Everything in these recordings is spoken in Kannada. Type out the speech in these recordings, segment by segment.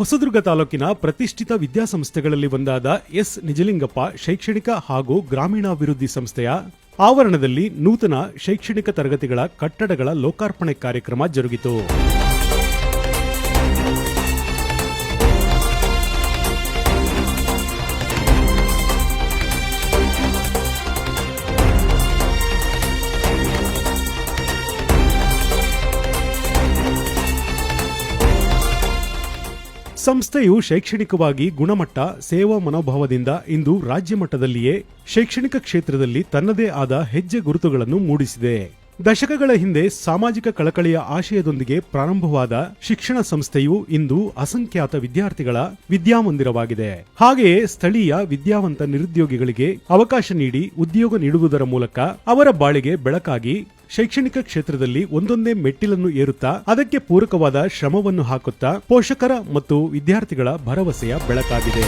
ಹೊಸದುರ್ಗ ತಾಲೂಕಿನ ಪ್ರತಿಷ್ಠಿತ ವಿದ್ಯಾಸಂಸ್ಥೆಗಳಲ್ಲಿ ಒಂದಾದ ಎಸ್. ನಿಜಲಿಂಗಪ್ಪ ಶೈಕ್ಷಣಿಕ ಹಾಗೂ ಗ್ರಾಮೀಣಾಭಿವೃದ್ಧಿ ಸಂಸ್ಥೆಯ ಆವರಣದಲ್ಲಿ ನೂತನ ಶೈಕ್ಷಣಿಕ ತರಗತಿಗಳ ಕಟ್ಟಡಗಳ ಲೋಕಾರ್ಪಣೆ ಕಾರ್ಯಕ್ರಮ ಜರುಗಿತು. ಸಂಸ್ಥೆಯು ಶೈಕ್ಷಣಿಕವಾಗಿ ಗುಣಮಟ್ಟ, ಸೇವಾ ಮನೋಭಾವದಿಂದ ಇಂದು ರಾಜ್ಯ ಮಟ್ಟದಲ್ಲಿಯೇ ಶೈಕ್ಷಣಿಕ ಕ್ಷೇತ್ರದಲ್ಲಿ ತನ್ನದೇ ಆದ ಹೆಜ್ಜೆ ಗುರುತುಗಳನ್ನು ಮೂಡಿಸಿದೆ. ದಶಕಗಳ ಹಿಂದೆ ಸಾಮಾಜಿಕ ಕಳಕಳಿಯ ಆಶಯದೊಂದಿಗೆ ಪ್ರಾರಂಭವಾದ ಶಿಕ್ಷಣ ಸಂಸ್ಥೆಯು ಇಂದು ಅಸಂಖ್ಯಾತ ವಿದ್ಯಾರ್ಥಿಗಳ ವಿದ್ಯಾಮಂದಿರವಾಗಿದೆ. ಹಾಗೆಯೇ ಸ್ಥಳೀಯ ವಿದ್ಯಾವಂತ ನಿರುದ್ಯೋಗಿಗಳಿಗೆ ಅವಕಾಶ ನೀಡಿ ಉದ್ಯೋಗ ನೀಡುವುದರ ಮೂಲಕ ಅವರ ಬಾಳಿಗೆ ಬೆಳಕಾಗಿ ಶೈಕ್ಷಣಿಕ ಕ್ಷೇತ್ರದಲ್ಲಿ ಒಂದೊಂದೇ ಮೆಟ್ಟಿಲನ್ನು ಏರುತ್ತಾ ಅದಕ್ಕೆ ಪೂರಕವಾದ ಶ್ರಮವನ್ನು ಹಾಕುತ್ತಾ ಪೋಷಕರ ಮತ್ತು ವಿದ್ಯಾರ್ಥಿಗಳ ಭರವಸೆಯ ಬೆಳಕಾಗಿದೆ.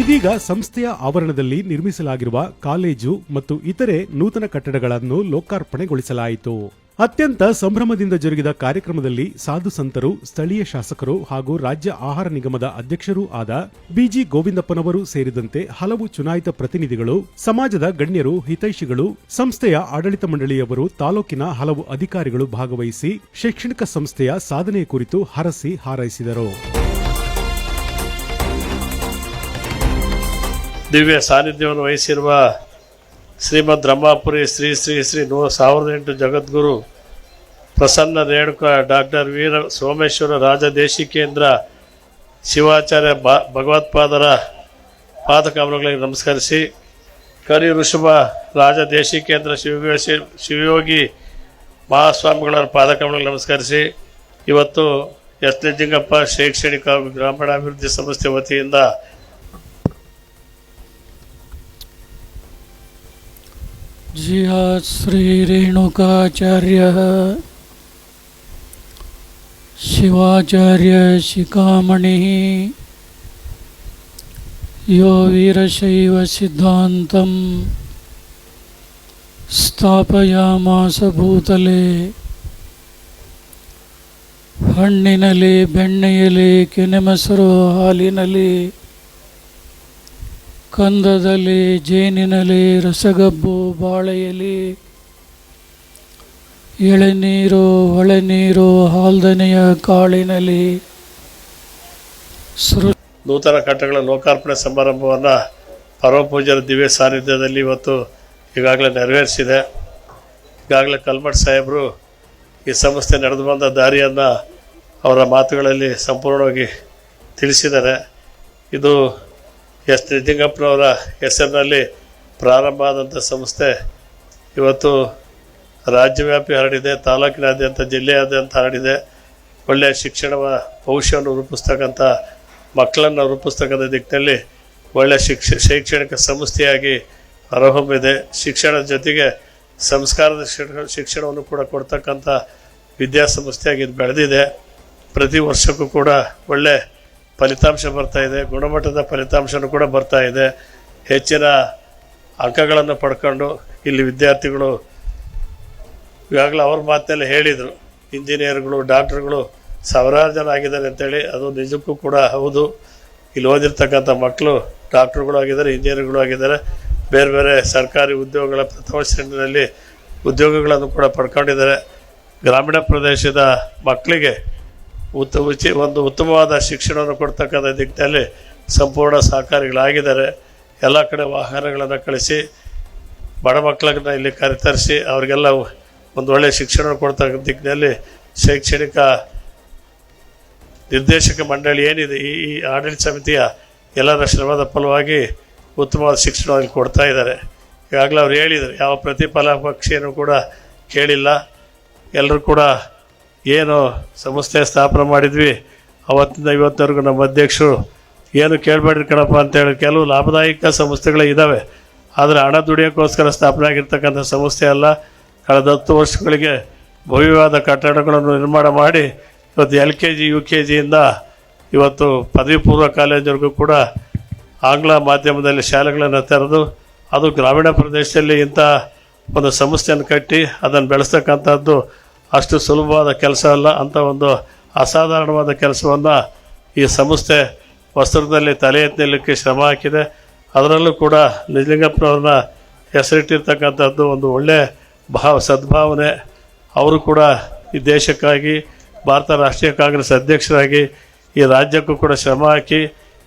ಇದೀಗ ಸಂಸ್ಥೆಯ ಆವರಣದಲ್ಲಿ ನಿರ್ಮಿಸಲಾಗಿರುವ ಕಾಲೇಜು ಮತ್ತು ಇತರೆ ನೂತನ ಕಟ್ಟಡಗಳನ್ನು ಲೋಕಾರ್ಪಣೆಗೊಳಿಸಲಾಯಿತು. ಅತ್ಯಂತ ಸಂಭ್ರಮದಿಂದ ಜರುಗಿದ ಕಾರ್ಯಕ್ರಮದಲ್ಲಿ ಸಾಧು ಸಂತರು, ಸ್ಥಳೀಯ ಶಾಸಕರು ಹಾಗೂ ರಾಜ್ಯ ಆಹಾರ ನಿಗಮದ ಅಧ್ಯಕ್ಷರೂ ಆದ ಬಿಜಿ ಗೋವಿಂದಪ್ಪನವರು ಸೇರಿದಂತೆ ಹಲವು ಚುನಾಯಿತ ಪ್ರತಿನಿಧಿಗಳು, ಸಮಾಜದ ಗಣ್ಯರು, ಹಿತೈಷಿಗಳು, ಸಂಸ್ಥೆಯ ಆಡಳಿತ ಮಂಡಳಿಯವರು, ತಾಲೂಕಿನ ಹಲವು ಅಧಿಕಾರಿಗಳು ಭಾಗವಹಿಸಿ ಶೈಕ್ಷಣಿಕ ಸಂಸ್ಥೆಯ ಸಾಧನೆಯ ಕುರಿತು ಹರಸಿ ಹಾರೈಸಿದರು. ದಿವ್ಯ ಸಾನ್ನಿಧ್ಯವನ್ನು ವಹಿಸಿರುವ ಶ್ರೀಮದ್ ರಮಾಪುರಿ ಶ್ರೀ ಶ್ರೀ ಶ್ರೀ ನೂ ಸಾವಿರದ ಎಂಟು ಜಗದ್ಗುರು ಪ್ರಸನ್ನ ರೇಣುಕ ಡಾಕ್ಟರ್ ವೀರ ಸೋಮೇಶ್ವರ ರಾಜದೇಶಿಕೇಂದ್ರ ಶಿವಾಚಾರ್ಯ ಬ ಭಗವತ್ಪಾದರ ಪಾದಕಮಲಗಳಿಗೆ ನಮಸ್ಕರಿಸಿ. ಕರಿ ಋಷಭ ರಾಜದೇಶಿಕೇಂದ್ರ ಶಿವಯೋಗಿ ಶಿವಯೋಗಿ ಮಹಾಸ್ವಾಮಿಗಳ ಪಾದಕಮಲಗಳಿಗೆ ನಮಸ್ಕರಿಸಿ. ಇವತ್ತು ಎಸ್ ಜಿಂಗಪ್ಪ ಶೈಕ್ಷಣಿಕ ಹಾಗೂ ಗ್ರಾಮೀಣಾಭಿವೃದ್ಧಿ ಸಂಸ್ಥೆ ವತಿಯಿಂದ जिहात् श्रीरेणुकाचार्यः शिवाचार्यशिखामणिः यो वीरशैवसिद्धान्तं ಸ್ಥಾಪಯಾಮಾಸ ಭೂತಲೆ ಹಣ್ಣಿನಲ್ಲಿ ಬೆಣ್ಣೆಯಲ್ಲಿ ಕೆನೆಮಸರು ಹಾಲಿನಲ್ಲಿ ಕಂದದಲ್ಲಿ, ಜೇನಿನಲ್ಲಿ, ರಸಗಬ್ಬು ಬಾಳೆಯಲ್ಲಿ, ಎಳೆನೀರು, ಹೊಳೆನೀರು, ಹಾಲ್ದನೆಯ ಕಾಳಿನಲ್ಲಿ. ಸೃ ನೂತನ ಕಟ್ಟಗಳ ಲೋಕಾರ್ಪಣೆ ಸಮಾರಂಭವನ್ನು ಪರಮಪೂಜರ ದಿವ್ಯ ಸಾನ್ನಿಧ್ಯದಲ್ಲಿ ಇವತ್ತು ಈಗಾಗಲೇ ನೆರವೇರಿಸಿದೆ. ಈಗಾಗಲೇ ಕಲ್ಮಠ್ ಸಾಹೇಬರು ಈ ಸಂಸ್ಥೆ ನಡೆದು ಬಂದ ದಾರಿಯನ್ನು ಅವರ ಮಾತುಗಳಲ್ಲಿ ಸಂಪೂರ್ಣವಾಗಿ ತಿಳಿಸಿದ್ದಾರೆ. ಇದು ಎಸ್ ನಿಜಲಿಂಗಪ್ಪನವರ ಹೆಸರಿನಲ್ಲಿ ಪ್ರಾರಂಭ ಆದಂಥ ಸಂಸ್ಥೆ. ಇವತ್ತು ರಾಜ್ಯವ್ಯಾಪಿ ಹರಡಿದೆ, ತಾಲೂಕಿನಾದ್ಯಂತ ಜಿಲ್ಲೆಯಾದ್ಯಂತ ಹರಡಿದೆ. ಒಳ್ಳೆಯ ಶಿಕ್ಷಣ ಭವಿಷ್ಯವನ್ನು ರೂಪಿಸ್ತಕ್ಕಂಥ ಮಕ್ಕಳನ್ನು ರೂಪಿಸ್ತಕ್ಕಂಥ ದಿಕ್ಕಿನಲ್ಲಿ ಒಳ್ಳೆಯ ಶಿಕ್ಷ, ಶೈಕ್ಷಣಿಕ ಸಂಸ್ಥೆಯಾಗಿ ಹೊರಹೊಮ್ಮಿದೆ. ಶಿಕ್ಷಣದ ಜೊತೆಗೆ ಸಂಸ್ಕಾರದ ಶಿಕ್ಷಣ, ಶಿಕ್ಷಣವನ್ನು ಕೂಡ ಕೊಡ್ತಕ್ಕಂಥ ವಿದ್ಯಾಸಂಸ್ಥೆಯಾಗಿ ಇದು ಬೆಳೆದಿದೆ. ಪ್ರತಿ ವರ್ಷಕ್ಕೂ ಕೂಡ ಒಳ್ಳೆ ಫಲಿತಾಂಶ ಬರ್ತಾ ಇದೆ, ಗುಣಮಟ್ಟದ ಫಲಿತಾಂಶನೂ ಕೂಡ ಬರ್ತಾ ಇದೆ. ಹೆಚ್ಚಿನ ಅಂಕಗಳನ್ನು ಪಡ್ಕೊಂಡು ಇಲ್ಲಿ ವಿದ್ಯಾರ್ಥಿಗಳು ಈಗಾಗಲೇ ಅವ್ರ ಮಾತಿನಲ್ಲಿ ಹೇಳಿದರು, ಇಂಜಿನಿಯರ್ಗಳು, ಡಾಕ್ಟ್ರುಗಳು ಸಾವಿರಾರು ಜನ ಆಗಿದ್ದಾರೆ ಅಂತೇಳಿ, ಅದು ನಿಜಕ್ಕೂ ಕೂಡ ಹೌದು. ಇಲ್ಲಿ ಓದಿರ್ತಕ್ಕಂಥ ಮಕ್ಕಳು ಡಾಕ್ಟ್ರುಗಳು ಆಗಿದ್ದಾರೆ, ಇಂಜಿನಿಯರ್ಗಳು ಆಗಿದ್ದಾರೆ. ಬೇರೆ ಬೇರೆ ಸರ್ಕಾರಿ ಉದ್ಯೋಗಗಳ ಪ್ರಥಮ ಶ್ರೇಣಿಯಲ್ಲಿ ಉದ್ಯೋಗಗಳನ್ನು ಕೂಡ ಪಡ್ಕೊಂಡಿದ್ದಾರೆ. ಗ್ರಾಮೀಣ ಪ್ರದೇಶದ ಮಕ್ಕಳಿಗೆ ಉತ್ತ ಉಚಿ ಒಂದು ಉತ್ತಮವಾದ ಶಿಕ್ಷಣವನ್ನು ಕೊಡ್ತಕ್ಕಂಥ ದಿಕ್ಕಿನಲ್ಲಿ ಸಂಪೂರ್ಣ ಸಹಕಾರಿಗಳಾಗಿದ್ದಾರೆ. ಎಲ್ಲ ಕಡೆ ವಾಹನಗಳನ್ನು ಕಳಿಸಿ, ಬಡ ಮಕ್ಕಳನ್ನ ಇಲ್ಲಿ ಕರೆತರಿಸಿ, ಅವರಿಗೆಲ್ಲ ಒಂದು ಒಳ್ಳೆಯ ಶಿಕ್ಷಣ ಕೊಡ್ತಕ್ಕಂಥ ದಿಕ್ಕಿನಲ್ಲಿ ಶೈಕ್ಷಣಿಕ ನಿರ್ದೇಶಕ ಮಂಡಳಿ ಏನಿದೆ, ಈ ಈ ಆಡಳಿತ ಸಮಿತಿಯ ಎಲ್ಲರ ಶ್ರಮದ ಫಲವಾಗಿ ಉತ್ತಮವಾದ ಶಿಕ್ಷಣವನ್ನು ಕೊಡ್ತಾ ಇದ್ದಾರೆ. ಈಗಾಗಲೇ ಅವ್ರು ಹೇಳಿದರು, ಯಾವ ಪ್ರತಿಫಲಾಪೇಕ್ಷೆಯನ್ನು ಕೂಡ ಕೇಳಿಲ್ಲ. ಎಲ್ಲರೂ ಕೂಡ ಏನು ಸಂಸ್ಥೆ ಸ್ಥಾಪನೆ ಮಾಡಿದ್ವಿ. ಅವತ್ತಿಂದ ಇವತ್ತವರೆಗೂ ನಮ್ಮ ಅಧ್ಯಕ್ಷರು ಏನು ಕೇಳಬೇಡ್ರಿ ಕಣಪ್ಪ ಅಂತೇಳಿ ಕೆಲವು ಲಾಭದಾಯಕ ಸಂಸ್ಥೆಗಳೇ ಇದ್ದಾವೆ ಆದರೆ ಹಣ ದುಡಿಯೋಕ್ಕೋಸ್ಕರ ಸ್ಥಾಪನೆ ಆಗಿರ್ತಕ್ಕಂಥ ಸಂಸ್ಥೆ ಅಲ್ಲ. ಕಳೆದ ಹತ್ತು ವರ್ಷಗಳಿಗೆ ಭವ್ಯವಾದ ಕಟ್ಟಡಗಳನ್ನು ನಿರ್ಮಾಣ ಮಾಡಿ, ಇವತ್ತು L K G, U K ಜಿಯಿಂದ ಇವತ್ತು ಪದವಿ ಪೂರ್ವ ಕಾಲೇಜ್ವರೆಗೂ ಕೂಡ ಆಂಗ್ಲ ಮಾಧ್ಯಮದಲ್ಲಿ ಶಾಲೆಗಳನ್ನು ತೆರೆದು, ಅದು ಗ್ರಾಮೀಣ ಪ್ರದೇಶದಲ್ಲಿ ಇಂಥ ಒಂದು ಸಂಸ್ಥೆಯನ್ನು ಕಟ್ಟಿ ಅದನ್ನು ಬೆಳೆಸ್ತಕ್ಕಂಥದ್ದು ಅಷ್ಟು ಸುಲಭವಾದ ಕೆಲಸ ಅಲ್ಲ ಅಂತ ಒಂದು ಅಸಾಧಾರಣವಾದ ಕೆಲಸವನ್ನು ಈ ಸಂಸ್ಥೆ ವಸ್ತ್ರದಲ್ಲಿ ತಲೆ ಎತ್ತಲಿಕ್ಕೆ ಶ್ರಮ ಹಾಕಿದೆ. ಅದರಲ್ಲೂ ಕೂಡ ನಿಜಲಿಂಗಪ್ಪನವ್ರನ್ನ ಹೆಸರಿಟ್ಟಿರ್ತಕ್ಕಂಥದ್ದು ಒಂದು ಒಳ್ಳೆಯ ಭಾವ, ಸದ್ಭಾವನೆ. ಅವರು ಕೂಡ ಈ ದೇಶಕ್ಕಾಗಿ, ಭಾರತ ರಾಷ್ಟ್ರೀಯ ಕಾಂಗ್ರೆಸ್ ಅಧ್ಯಕ್ಷರಾಗಿ ಈ ರಾಜ್ಯಕ್ಕೂ ಕೂಡ ಶ್ರಮ ಹಾಕಿ,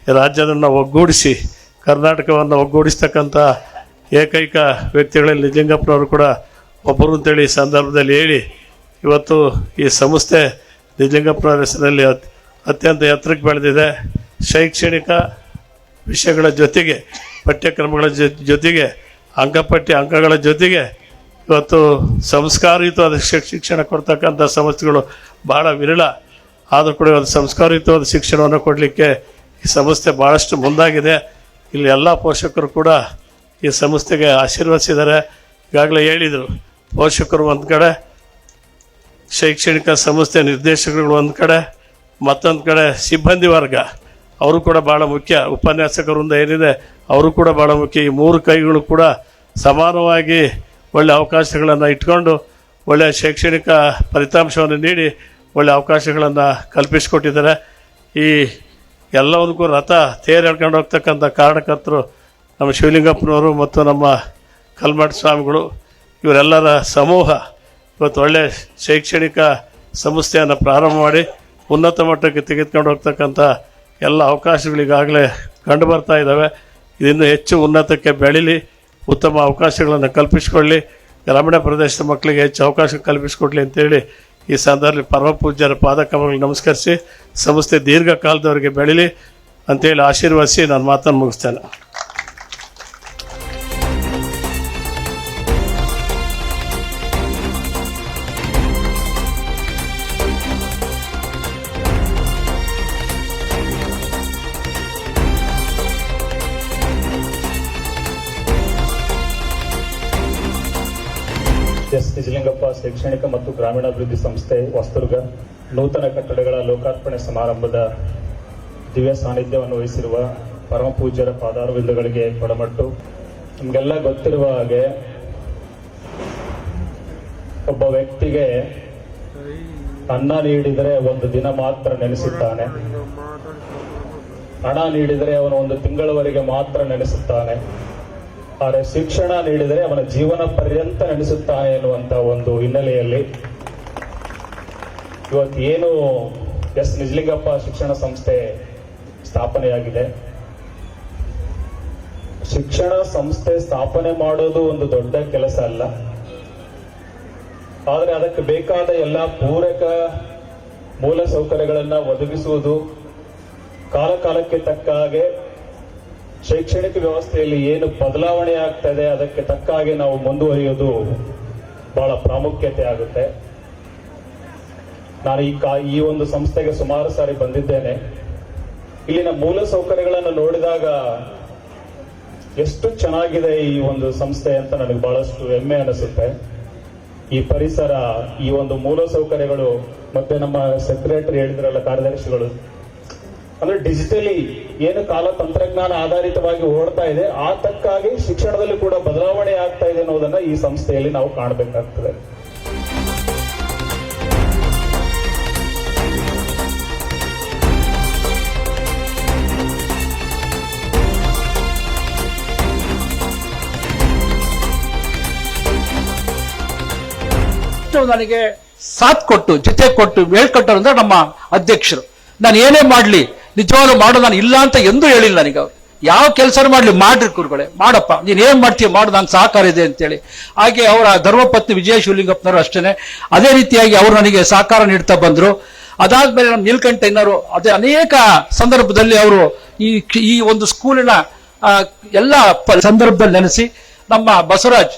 ಈ ರಾಜ್ಯವನ್ನು ಒಗ್ಗೂಡಿಸಿ, ಕರ್ನಾಟಕವನ್ನು ಒಗ್ಗೂಡಿಸ್ತಕ್ಕಂಥ ಏಕೈಕ ವ್ಯಕ್ತಿಗಳಲ್ಲಿ ನಿಜಲಿಂಗಪ್ಪನವರು ಕೂಡ ಒಬ್ಬರು ಅಂತೇಳಿ ಈ ಸಂದರ್ಭದಲ್ಲಿ ಹೇಳಿ ಇವತ್ತು ಈ ಸಂಸ್ಥೆ ನಿಜಲಿಂಗಪ್ಪನ ಹೆಸರಲ್ಲಿ ಅತ್- ಅತ್ಯಂತ ಎತ್ತರಕ್ಕೆ ಬೆಳೆದಿದೆ. ಶೈಕ್ಷಣಿಕ ವಿಷಯಗಳ ಜೊತೆಗೆ, ಪಠ್ಯಕ್ರಮಗಳ ಜೊತೆಗೆ, ಅಂಕಪಟ್ಟಿ ಅಂಕಗಳ ಜೊತೆಗೆ ಇವತ್ತು ಸಂಸ್ಕಾರಯುತವಾದ ಶಿಕ್- ಶಿಕ್ಷಣ ಕೊಡ್ತಕ್ಕಂಥ ಸಂಸ್ಥೆಗಳು ಬಹಳ ವಿರಳ. ಆದರೂ ಕೂಡ ಇವತ್ತು ಸಂಸ್ಕಾರಯುತವಾದ ಶಿಕ್ಷಣವನ್ನು ಕೊಡಲಿಕ್ಕೆ ಈ ಸಂಸ್ಥೆ ಭಾಳಷ್ಟು ಮುಂದಾಗಿದೆ. ಇಲ್ಲಿ ಎಲ್ಲ ಪೋಷಕರು ಕೂಡ ಈ ಸಂಸ್ಥೆಗೆ ಆಶೀರ್ವದಿಸಿದ್ದಾರೆ. ಈಗಾಗಲೇ ಹೇಳಿದರು, ಪೋಷಕರು ಒಂದು ಕಡೆ ಶೈಕ್ಷಣಿಕ ಸಂಸ್ಥೆ ನಿರ್ದೇಶಕರುಗಳು ಒಂದು ಕಡೆ, ಮತ್ತೊಂದು ಕಡೆ ಸಿಬ್ಬಂದಿ ವರ್ಗ. ಅವರು ಕೂಡ ಭಾಳ ಮುಖ್ಯ. ಉಪನ್ಯಾಸಕರಿಂದ ಏನಿದೆ, ಅವರು ಕೂಡ ಭಾಳ ಮುಖ್ಯ. ಈ ಮೂರು ಕೈಗಳು ಕೂಡ ಸಮಾನವಾಗಿ ಒಳ್ಳೆ ಅವಕಾಶಗಳನ್ನು ಇಟ್ಕೊಂಡು ಒಳ್ಳೆಯ ಶೈಕ್ಷಣಿಕ ಫಲಿತಾಂಶವನ್ನು ನೀಡಿ ಒಳ್ಳೆಯ ಅವಕಾಶಗಳನ್ನು ಕಲ್ಪಿಸಿಕೊಟ್ಟಿದ್ದಾರೆ. ಈ ಎಲ್ಲವನ್ನೂ ರಥ ತೇರು ಹೇಳ್ಕೊಂಡು ಹೋಗ್ತಕ್ಕಂಥ ಕಾರಣಕರ್ತರು ನಮ್ಮ ಶಿವಲಿಂಗಪ್ಪನವರು ಮತ್ತು ನಮ್ಮ ಕಲ್ಮಠ ಸ್ವಾಮಿಗಳು, ಇವರೆಲ್ಲರ ಸಮೂಹ ಇವತ್ತು ಒಳ್ಳೆ ಶೈಕ್ಷಣಿಕ ಸಂಸ್ಥೆಯನ್ನು ಪ್ರಾರಂಭ ಮಾಡಿ ಉನ್ನತ ಮಟ್ಟಕ್ಕೆ ತೆಗೆದುಕೊಂಡು ಹೋಗ್ತಕ್ಕಂಥ ಎಲ್ಲ ಅವಕಾಶಗಳಿಗಾಗಲೇ ಕಂಡು ಬರ್ತಾ ಇದ್ದಾವೆ. ಇದನ್ನು ಹೆಚ್ಚು ಉನ್ನತಕ್ಕೆ ಬೆಳೀಲಿ, ಉತ್ತಮ ಅವಕಾಶಗಳನ್ನು ಕಲ್ಪಿಸಿಕೊಳ್ಳಿ, ಗ್ರಾಮೀಣ ಪ್ರದೇಶದ ಮಕ್ಕಳಿಗೆ ಹೆಚ್ಚು ಅವಕಾಶ ಕಲ್ಪಿಸಿಕೊಡ್ಲಿ ಅಂತೇಳಿ ಈ ಸಂದರ್ಭದಲ್ಲಿ ಪರಮ ಪೂಜ್ಯರ ನಮಸ್ಕರಿಸಿ, ಸಂಸ್ಥೆ ದೀರ್ಘಕಾಲದವರೆಗೆ ಬೆಳೀಲಿ ಅಂತೇಳಿ ಆಶೀರ್ವದಿಸಿ ನಾನು ಮಾತನ್ನು ಮುಗಿಸ್ತೇನೆ. ಶೈಕ್ಷಣಿಕ ಮತ್ತು ಗ್ರಾಮೀಣಾಭಿವೃದ್ಧಿ ಸಂಸ್ಥೆ ವಸ್ತುರ್ಗ ನೂತನ ಕಟ್ಟಡಗಳ ಲೋಕಾರ್ಪಣೆ ಸಮಾರಂಭದ ದಿವ್ಯ ಸಾನ್ನಿಧ್ಯವನ್ನು ವಹಿಸಿರುವ ಪರಮ ಪೂಜ್ಯರ ಪಾದಾರವಿಂದಗಳಿಗೆ ಕೊಡಮಟ್ಟು ನಿಮಗೆಲ್ಲ ಗೊತ್ತಿರುವ ಹಾಗೆ ಒಬ್ಬ ವ್ಯಕ್ತಿಗೆ ಅನ್ನ ನೀಡಿದರೆ ಒಂದು ದಿನ ಮಾತ್ರ ನೆನೆಸುತ್ತಾನೆ ಹಣ ನೀಡಿದರೆ ಅವನು ಒಂದು ತಿಂಗಳವರೆಗೆ ಮಾತ್ರ ನೆನೆಸುತ್ತಾನೆ. ಆದರೆ ಶಿಕ್ಷಣ ನೀಡಿದರೆ ಅವನ ಜೀವನ ಪರ್ಯಂತ ನಡೆಸುತ್ತಾನೆ ಎನ್ನುವಂತ ಒಂದು ಹಿನ್ನೆಲೆಯಲ್ಲಿ ಇವತ್ತು ಏನು ಎಸ್ ನಿಜಲಿಂಗಪ್ಪ ಶಿಕ್ಷಣ ಸಂಸ್ಥೆ ಸ್ಥಾಪನೆಯಾಗಿದೆ. ಶಿಕ್ಷಣ ಸಂಸ್ಥೆ ಸ್ಥಾಪನೆ ಮಾಡೋದು ಒಂದು ದೊಡ್ಡ ಕೆಲಸ ಅಲ್ಲ. ಆದರೆ ಅದಕ್ಕೆ ಬೇಕಾದ ಎಲ್ಲ ಪೂರಕ ಮೂಲ ಸೌಕರ್ಯಗಳನ್ನ ಒದಗಿಸುವುದು ಕಾಲ ಕಾಲಕ್ಕೆ ತಕ್ಕ ಹಾಗೆ ಶೈಕ್ಷಣಿಕ ವ್ಯವಸ್ಥೆಯಲ್ಲಿ ಏನು ಬದಲಾವಣೆ ಆಗ್ತಾ ಇದೆ, ಅದಕ್ಕೆ ತಕ್ಕ ಹಾಗೆ ನಾವು ಮುಂದುವರಿಯೋದು ಬಹಳ ಪ್ರಾಮುಖ್ಯತೆ ಆಗುತ್ತೆ. ನಾನು ಈ ಕಾ, ಈ ಒಂದು ಸಂಸ್ಥೆಗೆ ಸುಮಾರು ಸಾರಿ ಬಂದಿದ್ದೇನೆ. ಇಲ್ಲಿನ ಮೂಲ ಸೌಕರ್ಯಗಳನ್ನು ನೋಡಿದಾಗ ಎಷ್ಟು ಚೆನ್ನಾಗಿದೆ ಈ ಒಂದು ಸಂಸ್ಥೆ ಅಂತ ನನಗೆ ಬಹಳಷ್ಟು ಹೆಮ್ಮೆ ಅನಿಸುತ್ತೆ. ಈ ಪರಿಸರ, ಈ ಒಂದು ಮೂಲ ಸೌಕರ್ಯಗಳು, ಮತ್ತೆ ನಮ್ಮ ಸೆಕ್ರೆಟರಿ ಹೇಳಿದ್ರಲ್ಲ ಕಾರ್ಯದರ್ಶಿಗಳು, ಅಂದ್ರೆ ಡಿಜಿಟಲಿ ಏನು ಕಾಲ ತಂತ್ರಜ್ಞಾನ ಆಧಾರಿತವಾಗಿ ಓಡ್ತಾ ಇದೆ ಆ ತಕ್ಕಾಗಿ ಶಿಕ್ಷಣದಲ್ಲಿ ಕೂಡ ಬದಲಾವಣೆ ಆಗ್ತಾ ಇದೆ ಅನ್ನೋದನ್ನ ಈ ಸಂಸ್ಥೆಯಲ್ಲಿ ನಾವು ಕಾಣಬೇಕಾಗ್ತದೆ. ನನಗೆ ಸಾಥ್ ಕೊಟ್ಟು, ಜೊತೆ ಕೊಟ್ಟು ಹೇಳ್ಕೊಟ್ಟರು ಅಂದ್ರೆ ನಮ್ಮ ಅಧ್ಯಕ್ಷರು. ನಾನು ಏನೇ ಮಾಡಲಿ ನಿಜವಾಗ್ಲೂ ಮಾಡೋ, ನಾನು ಇಲ್ಲ ಅಂತ ಎಂದೂ ಹೇಳಿಲ್ಲ ನನಗೆ ಅವ್ರು. ಯಾವ ಕೆಲಸ ಮಾಡಲಿ, ಮಾಡ್ರಿ ಕುರುಗಳೇ ಮಾಡಪ್ಪ, ನೀನು ಏನು ಮಾಡ್ತೀಯ ಮಾಡು, ನಾನು ಸಹಕಾರ ಇದೆ ಅಂತೇಳಿ. ಹಾಗೆ ಅವರ ಧರ್ಮಪತ್ನಿ ವಿಜಯ ಶಿವಲಿಂಗಪ್ಪನವರು ಅಷ್ಟೇ ಅದೇ ರೀತಿಯಾಗಿ ಅವರು ನನಗೆ ಸಹಕಾರ ನೀಡ್ತಾ ಬಂದರು. ಅದಾದ್ಮೇಲೆ ನಮ್ಮ ನೀಲ್ಕಂಠಯ್ಯನವರು ಅದೇ ಅನೇಕ ಸಂದರ್ಭದಲ್ಲಿ ಅವರು ಈ ಈ ಒಂದು ಸ್ಕೂಲಿನ ಎಲ್ಲ ಸಂದರ್ಭದಲ್ಲಿ ನೆನೆಸಿ ನಮ್ಮ ಬಸವರಾಜ್,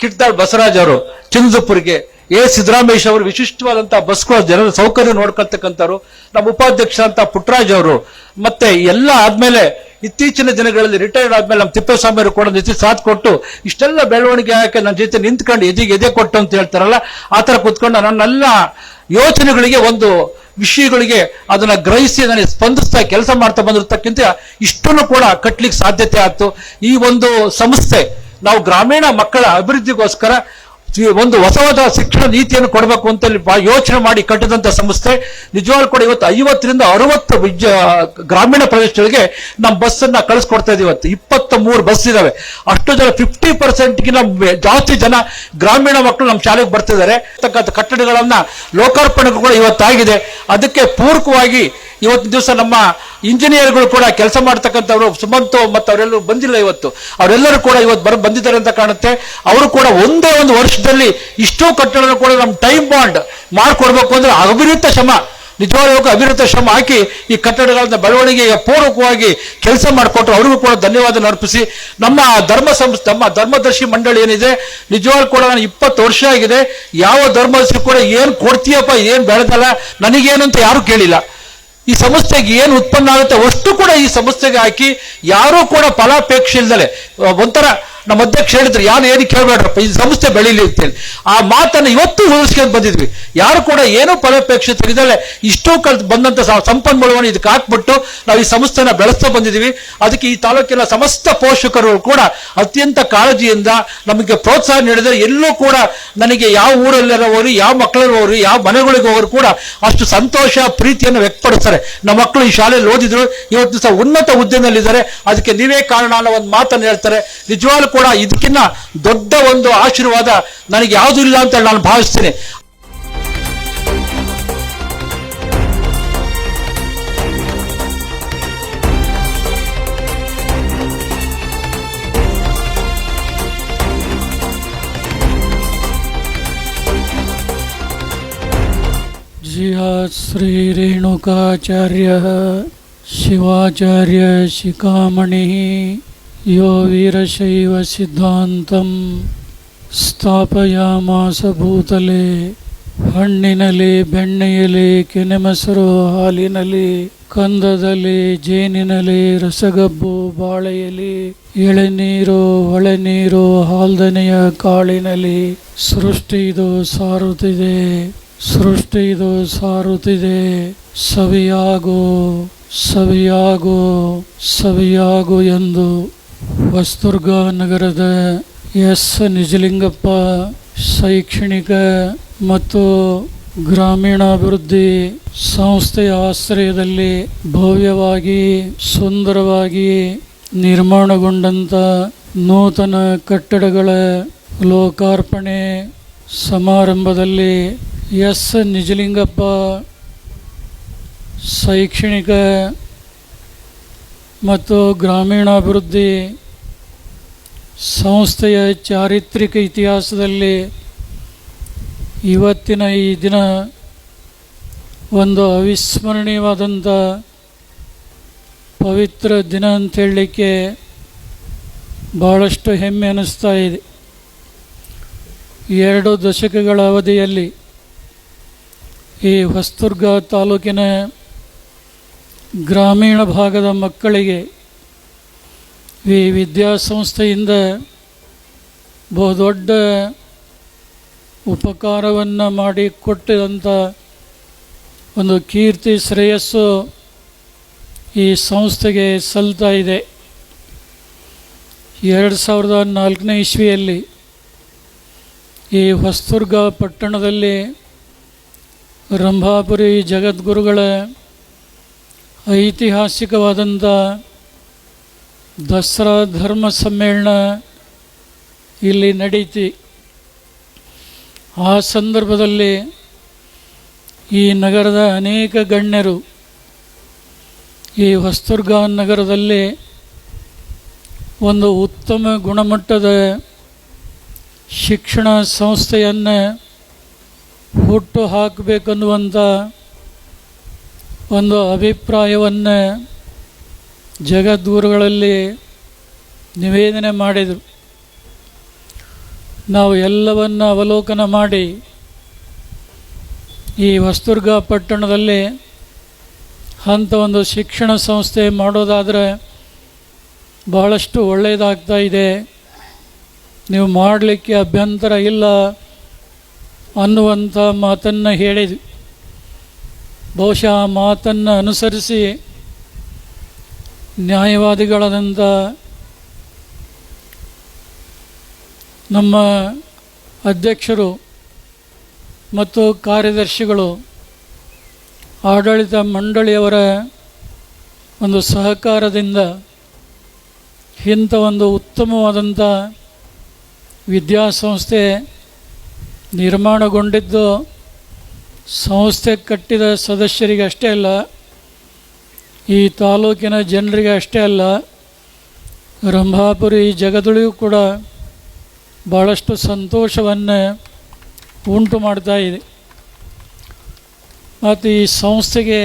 ಕಿಟ್ದಾಳ್ ಬಸವರಾಜ್ ಅವರು ಚಿನ್ನದುಪುರಿಗೆ ಎ ಸಿದ್ದರಾಮೇಶ್ ಅವರು ವಿಶಿಷ್ಟವಾದಂತಹ ಬಸ್ಗಳ ಜನರ ಸೌಕರ್ಯ ನೋಡ್ಕೊಳ್ತಕ್ಕಂಥವ್ರು, ನಮ್ಮ ಉಪಾಧ್ಯಕ್ಷ ಅಂತ ಪುಟ್ಟರಾಜ್ ಅವರು, ಮತ್ತೆ ಎಲ್ಲ ಆದ್ಮೇಲೆ ಇತ್ತೀಚಿನ ದಿನಗಳಲ್ಲಿ ರಿಟೈರ್ಡ್ ಆದ್ಮೇಲೆ ನಮ್ಮ ತಿಪ್ಪೇಸ್ವಾಮಿ ಅವರು ಕೂಡ ಜೊತೆ ಸಾಥ್ ಕೊಟ್ಟು ಇಷ್ಟೆಲ್ಲ ಬೆಳವಣಿಗೆ ಹಾಕಿ ನನ್ನ ಜೊತೆ ನಿಂತ್ಕೊಂಡು ಎದೆಗೆ ಎದೆ ಕೊಟ್ಟು ಅಂತ ಹೇಳ್ತಾರಲ್ಲ, ಆ ತರ ಕುತ್ಕೊಂಡು ನನ್ನೆಲ್ಲ ಯೋಚನೆಗಳಿಗೆ ಒಂದು ವಿಷಯಗಳಿಗೆ ಅದನ್ನ ಗ್ರಹಿಸಿ ನನಗೆ ಸ್ಪಂದಿಸ್ತಾ ಕೆಲಸ ಮಾಡ್ತಾ ಬಂದಿರತಕ್ಕಂತ ಇಷ್ಟನ್ನು ಕೂಡ ಕಟ್ಲಿಕ್ಕೆ ಸಾಧ್ಯತೆ ಆಯ್ತು. ಈ ಒಂದು ಸಂಸ್ಥೆ ನಾವು ಗ್ರಾಮೀಣ ಮಕ್ಕಳ ಅಭಿವೃದ್ಧಿಗೋಸ್ಕರ ಒಂದು ಹೊಸವಾದ ಶಿಕ್ಷಣ ನೀತಿಯನ್ನು ಕೊಡಬೇಕು ಅಂತ ಯೋಚನೆ ಮಾಡಿ ಕಟ್ಟಿದಂತ ಸಂಸ್ಥೆ, ನಿಜವಾಗ್ಲೂ ಕೂಡ ಇವತ್ತು ಐವತ್ತರಿಂದ ಅರವತ್ತು ಗ್ರಾಮೀಣ ಪ್ರದೇಶಗಳಿಗೆ ನಮ್ಮ ಬಸ್ ಅನ್ನ ಕಳಿಸ್ಕೊಡ್ತಾ ಇದೀವಿ ಇವತ್ತು. ಇಪ್ಪತ್ತ ಮೂರು ಬಸ್ ಇದಾವೆ. ಅಷ್ಟು ಜನ ಫಿಫ್ಟಿ ಪರ್ಸೆಂಟ್ಗಿಂತ ಜಾಸ್ತಿ ಜನ ಗ್ರಾಮೀಣ ಮಕ್ಕಳು ನಮ್ಮ ಶಾಲೆಗೆ ಬರ್ತಿದ್ದಾರೆ. ಕಟ್ಟಡಗಳನ್ನ ಲೋಕಾರ್ಪಣೆ ಕೂಡ ಇವತ್ತಾಗಿದೆ. ಅದಕ್ಕೆ ಪೂರಕವಾಗಿ ಇವತ್ತು ದಿವಸ ನಮ್ಮ ಇಂಜಿನಿಯರ್ಗಳು ಕೂಡ ಕೆಲಸ ಮಾಡ್ತಕ್ಕಂಥವ್ರು ಸುಮಂತು ಮತ್ತು ಅವರೆಲ್ಲರೂ ಬಂದಿಲ್ಲ ಇವತ್ತು. ಅವರೆಲ್ಲರೂ ಕೂಡ ಇವತ್ತು ಬರ, ಬಂದಿದ್ದಾರೆ ಅಂತ ಕಾಣುತ್ತೆ. ಅವರು ಕೂಡ ಒಂದೇ ಒಂದು ವರ್ಷದಲ್ಲಿ ಇಷ್ಟೋ ಕಟ್ಟಡ ಕೂಡ ನಮ್ಮ ಟೈಮ್ ಬಾಂಡ್ ಮಾಡ್ಕೊಡ್ಬೇಕು ಅಂದ್ರೆ ಅವಿರತ ಶ್ರಮ. ನಿಜವಾಗ್ಲೂ ಅವಿರತ ಶ್ರಮ ಹಾಕಿ ಈ ಕಟ್ಟಡಗಳನ್ನ ಬೆಳವಣಿಗೆಗೆ ಪೂರಕವಾಗಿ ಕೆಲಸ ಮಾಡಿಕೊಟ್ರು. ಅವರಿಗೂ ಕೂಡ ಧನ್ಯವಾದ ಅರ್ಪಿಸಿ. ನಮ್ಮ ಧರ್ಮ ಸಂಸ್ಥೆ ನಮ್ಮ ಧರ್ಮದರ್ಶಿ ಮಂಡಳಿ ಏನಿದೆ, ನಿಜವಾಗ್ಲೂ ಕೂಡ ನಾನು ಇಪ್ಪತ್ತು ವರ್ಷ ಆಗಿದೆ. ಯಾವ ಧರ್ಮದರ್ಶಿ ಕೂಡ ಏನು ಕೊಡ್ತೀಯಪ್ಪ, ಏನು ಬೆಳೆದಲ್ಲ ನನಗೇನು ಅಂತ ಯಾರು ಕೇಳಿಲ್ಲ. ಈ ಸಂಸ್ಥೆಗೆ ಏನು ಉತ್ಪನ್ನ ಆಗುತ್ತೆ ಅಷ್ಟು ಕೂಡ ಈ ಸಂಸ್ಥೆಗೆ ಹಾಕಿ ಯಾರೂ ಕೂಡ ಫಲಾಪೇಕ್ಷೆ ಇಲ್ದಲೆ. ಒಂಥರ ನಮ್ಮ ಅಧ್ಯಕ್ಷ ಹೇಳಿದ್ರು ಯಾರು ಏನಕ್ಕೆ ಕೇಳಬೇಡ್ರಪ್ಪ, ಈ ಸಂಸ್ಥೆ ಬೆಳೀಲಿ ಅಂತೇಳಿ. ಆ ಮಾತನ್ನು ಇವತ್ತು ಉಳಿಸ್ಕೊಂಡು ಬಂದಿದ್ವಿ. ಯಾರು ಕೂಡ ಏನೋ ಫಲಾಪೇಕ್ಷೆ ತೆಗೆದಲೆ ಇಷ್ಟೋ ಕಲ್ ಬಂದಂತ ಸ- ಸಂಪನ್ಮೂಲವನ್ನು ಇದಕ್ಕೆ ಹಾಕ್ಬಿಟ್ಟು ನಾವು ಈ ಸಂಸ್ಥೆನ ಬೆಳೆಸ್ತಾ ಬಂದಿದ್ದೀವಿ ಅದಕ್ಕೆ ಈ ತಾಲೂಕಿನ ಸಮಸ್ತ ಪೋಷಕರು ಕೂಡ ಅತ್ಯಂತ ಕಾಳಜಿಯಿಂದ ನಮಗೆ ಪ್ರೋತ್ಸಾಹ ನೀಡಿದರೆ ಎಲ್ಲೂ ಕೂಡ ನನಗೆ ಯಾವ ಊರಲ್ಲಿರೋರು ಯಾವ ಮಕ್ಕಳಿರೋರು ಯಾವ ಮನೆಗಳಿಗೆ ಹೋಗೋರು ಕೂಡ ಅಷ್ಟು ಸಂತೋಷ, ಪ್ರೀತಿಯನ್ನು ವ್ಯಕ್ತಪಡಿಸ್ತಾರೆ. ನಮ್ಮ ಮಕ್ಕಳು ಈ ಶಾಲೆಯಲ್ಲಿ ಓದಿದ್ರು, ಇವತ್ತು ಸಹ ಉನ್ನತ ಹುದ್ದೆನಲ್ಲಿದ್ದಾರೆ ಅದಕ್ಕೆ ನೀವೇ ಕಾರಣ ಅನ್ನೋ ಒಂದು ಮಾತನ್ನು ಹೇಳ್ತಾರೆ. ನಿಜವಾಗ್ಲೂ ಕೂಡ ಇದಕ್ಕಿನ್ನ ದೊಡ್ಡ ಒಂದು ಆಶೀರ್ವಾದ ನನಗೆ ಯಾವುದೂ ಇಲ್ಲ ಅಂತ ನಾನು ಭಾವಿಸ್ತೀನಿ जिहात् श्रीरेणुकाचार्यः शिवाचार्य शिखामणिः यो वीरशैवसिद्धान्तं ಸ್ಥಾಪಯಾಮಾಸ ಭೂತಲೆ ಹಣ್ಣಿನಲ್ಲಿ ಬೆಣ್ಣೆಯಲ್ಲಿ ಕೆನೆಮಸರು ಹಾಲಿನಲ್ಲಿ ಕಂದದಲ್ಲಿ ಜೇನಿನಲ್ಲಿ ರಸಗಬ್ಬು ಬಾಳೆಯಲ್ಲಿ ಎಳೆನೀರು ಹೊಳೆನೀರು ಹಾಲ್ದನೆಯ ಕಾಳಿನಲ್ಲಿ ಸೃಷ್ಟಿ ಇದು ಸಾರುತ್ತಿದೆ ಸೃಷ್ಟಿ ಇದು ಸಾರುತ್ತಿದೆ ಸವಿಯಾಗು ಸವಿಯಾಗು ಸವಿಯಾಗು ಎಂದು ವಸ್ತುರ್ಗ ನಗರದ ಎಸ್ ನಿಜಲಿಂಗಪ್ಪ ಶೈಕ್ಷಣಿಕ ಮತ್ತು ಗ್ರಾಮೀಣಾಭಿವೃದ್ಧಿ ಸಂಸ್ಥೆಯ ಆಶ್ರಯದಲ್ಲಿ ಭವ್ಯವಾಗಿ ಸುಂದರವಾಗಿ ನಿರ್ಮಾಣಗೊಂಡಂಥ ನೂತನ ಕಟ್ಟಡಗಳ ಲೋಕಾರ್ಪಣೆ ಸಮಾರಂಭದಲ್ಲಿ ಎಸ್ ನಿಜಲಿಂಗಪ್ಪ ಶೈಕ್ಷಣಿಕ ಮತ್ತು ಗ್ರಾಮೀಣಾಭಿವೃದ್ಧಿ ಸಂಸ್ಥೆಯ ಚಾರಿತ್ರಿಕ ಇತಿಹಾಸದಲ್ಲಿ ಇವತ್ತಿನ ಈ ದಿನ ಒಂದು ಅವಿಸ್ಮರಣೀಯವಾದಂಥ ಪವಿತ್ರ ದಿನ ಅಂತ ಹೇಳಲಿಕ್ಕೆ ಭಾಳಷ್ಟು ಹೆಮ್ಮೆ ಅನ್ನಿಸ್ತಾ ಇದೆ. ಎರಡು ದಶಕಗಳ ಅವಧಿಯಲ್ಲಿ ಈ ಹೊಸದುರ್ಗ ತಾಲೂಕಿನ ಗ್ರಾಮೀಣ ಭಾಗದ ಮಕ್ಕಳಿಗೆ ಈ ವಿದ್ಯಾಸಂಸ್ಥೆಯಿಂದ ಬಹುದೊಡ್ಡ ಉಪಕಾರವನ್ನು ಮಾಡಿ ಕೊಟ್ಟಿದಂಥ ಒಂದು ಕೀರ್ತಿ ಶ್ರೇಯಸ್ಸು ಈ ಸಂಸ್ಥೆಗೆ ಸಲ್ತಾ ಇದೆ. ಎರಡು ಸಾವಿರದ ನಾಲ್ಕನೇ ಇಸ್ವಿಯಲ್ಲಿ ಈ ಹೊಸದುರ್ಗ ಪಟ್ಟಣದಲ್ಲಿ ರಂಭಾಪುರಿ ಜಗದ್ಗುರುಗಳ ಐತಿಹಾಸಿಕವಾದಂಥ ದಸರಾ ಧರ್ಮ ಸಮ್ಮೇಳನ ಇಲ್ಲಿ ನಡೀತಿ. ಆ ಸಂದರ್ಭದಲ್ಲಿ ಈ ನಗರದ ಅನೇಕ ಗಣ್ಯರು ಈ ಹೊಸದುರ್ಗ ನಗರದಲ್ಲಿ ಒಂದು ಉತ್ತಮ ಗುಣಮಟ್ಟದ ಶಿಕ್ಷಣ ಸಂಸ್ಥೆಯನ್ನು ಹುಟ್ಟು ಹಾಕಬೇಕನ್ನುವಂಥ ಒಂದು ಅಭಿಪ್ರಾಯವನ್ನು ಜಗದ್ಗುರುಗಳಲ್ಲಿ ನಿವೇದನೆ ಮಾಡಿದರು. ನಾವು ಎಲ್ಲವನ್ನ ಅವಲೋಕನ ಮಾಡಿ ಈ ವಸ್ತುರ್ಗ ಪಟ್ಟಣದಲ್ಲಿ ಅಂಥ ಒಂದು ಶಿಕ್ಷಣ ಸಂಸ್ಥೆ ಮಾಡೋದಾದರೆ ಬಹಳಷ್ಟು ಒಳ್ಳೆಯದಾಗ್ತಾ ಇದೆ. ನೀವು ಮಾಡಲಿಕ್ಕೆ ಅಭ್ಯಂತರ ಇಲ್ಲ ಅನ್ನುವಂಥ ಮಾತನ್ನು ಹೇಳಿದ್ವಿ. ಬಹುಶಃ ಮಾತನ್ನು ಅನುಸರಿಸಿ ನ್ಯಾಯವಾದಿಗಳಾದಂಥ ನಮ್ಮ ಅಧ್ಯಕ್ಷರು ಮತ್ತು ಕಾರ್ಯದರ್ಶಿಗಳು ಆಡಳಿತ ಮಂಡಳಿಯವರ ಒಂದು ಸಹಕಾರದಿಂದ ಇಂಥ ಒಂದು ಉತ್ತಮವಾದಂಥ ವಿದ್ಯಾಸಂಸ್ಥೆ ನಿರ್ಮಾಣಗೊಂಡಿದ್ದು. ಸಂಸ್ಥೆ ಕಟ್ಟಿದ ಸದಸ್ಯರಿಗೆ ಅಷ್ಟೇ ಅಲ್ಲ, ಈ ತಾಲೂಕಿನ ಜನರಿಗೆ ಅಷ್ಟೇ ಅಲ್ಲ, ರಂಭಾಪುರಿ ಜಗದೊಳಗೂ ಕೂಡ ಭಾಳಷ್ಟು ಸಂತೋಷವನ್ನು ಉಂಟು ಮಾಡ್ತಾ ಇದೆ. ಮತ್ತು ಈ ಸಂಸ್ಥೆಗೆ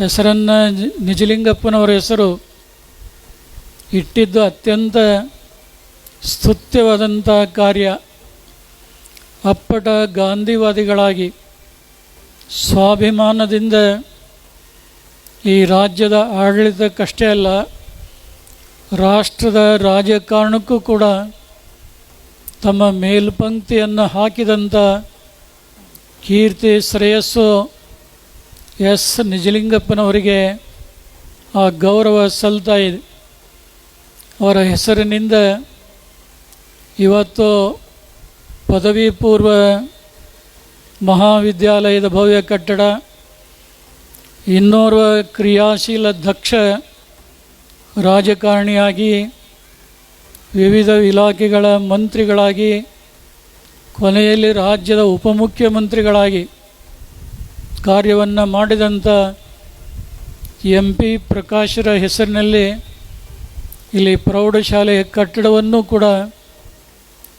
ಹೆಸರನ್ನು ನಿಜಲಿಂಗಪ್ಪನವರ ಹೆಸರು ಇಟ್ಟಿದ್ದು ಅತ್ಯಂತ ಸ್ತುತ್ಯವಾದಂಥ ಕಾರ್ಯ. ಅಪ್ಪಟ ಗಾಂಧಿವಾದಿಗಳಾಗಿ ಸ್ವಾಭಿಮಾನದಿಂದ ಈ ರಾಜ್ಯದ ಆಡಳಿತಕ್ಕಷ್ಟೇ ಅಲ್ಲ, ರಾಷ್ಟ್ರದ ರಾಜಕಾರಣಕ್ಕೂ ಕೂಡ ತಮ್ಮ ಮೇಲ್ಪಂಕ್ತಿಯನ್ನು ಹಾಕಿದಂಥ ಕೀರ್ತಿ ಶ್ರೇಯಸ್ಸು ಎಸ್. ನಿಜಲಿಂಗಪ್ಪನವರಿಗೆ ಆ ಗೌರವ ಸಲ್ತಾ ಅವರ ಹೆಸರಿನಿಂದ ಇವತ್ತು ಪದವಿ ಪೂರ್ವ ಮಹಾವಿದ್ಯಾಲಯದ ಭವ್ಯ ಕಟ್ಟಡ, ಇನ್ನೋರ್ವ ಕ್ರಿಯಾಶೀಲ ದಕ್ಷ ರಾಜಕಾರಣಿಯಾಗಿ, ವಿವಿಧ ಇಲಾಖೆಗಳ ಮಂತ್ರಿಗಳಾಗಿ, ಕೊನೆಯಲ್ಲಿ ರಾಜ್ಯದ ಉಪಮುಖ್ಯಮಂತ್ರಿಗಳಾಗಿ ಕಾರ್ಯವನ್ನು ಮಾಡಿದಂಥ ಎಂ ಪಿ ಪ್ರಕಾಶರ ಹೆಸರಿನಲ್ಲಿ ಇಲ್ಲಿ ಪ್ರೌಢಶಾಲೆಯ ಕಟ್ಟಡವನ್ನು ಕೂಡ